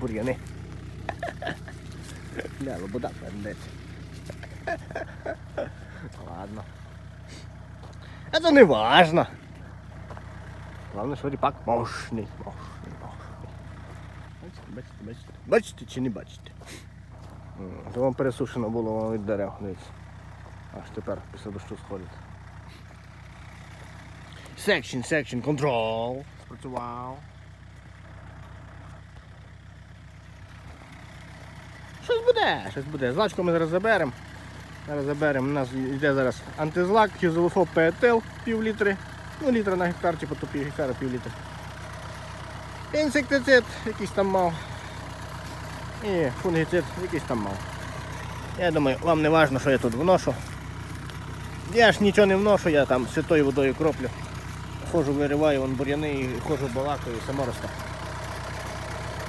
бур'яни. Бля, лобода пендець. Ладно. Это не важно. Главное, що ріпак мощний, мощний, мощний. Бачите, бачите, бачите. Бачите чи не бачите? То вам пересушено було воно від дерев, дивіться. Аж тепер після дощу сходить. Section, section, control. Спрацював. Щось буде, щось буде. Злачку ми зараз заберемо. Зараз заберемо. У нас йде зараз антизлак, хізолофоб ПЕТЛ пів літри. Ну, літра на гектар, типу то пів гектара пів літра. Інсектицид якийсь там мав. І фунгіцид якийсь там мав. Я думаю, вам не важно, що я тут вношу. Я ж нічого не вношу, я там святою водою кроплю. Хожу, вириваю вон бур'яни і хожу балакаю, само.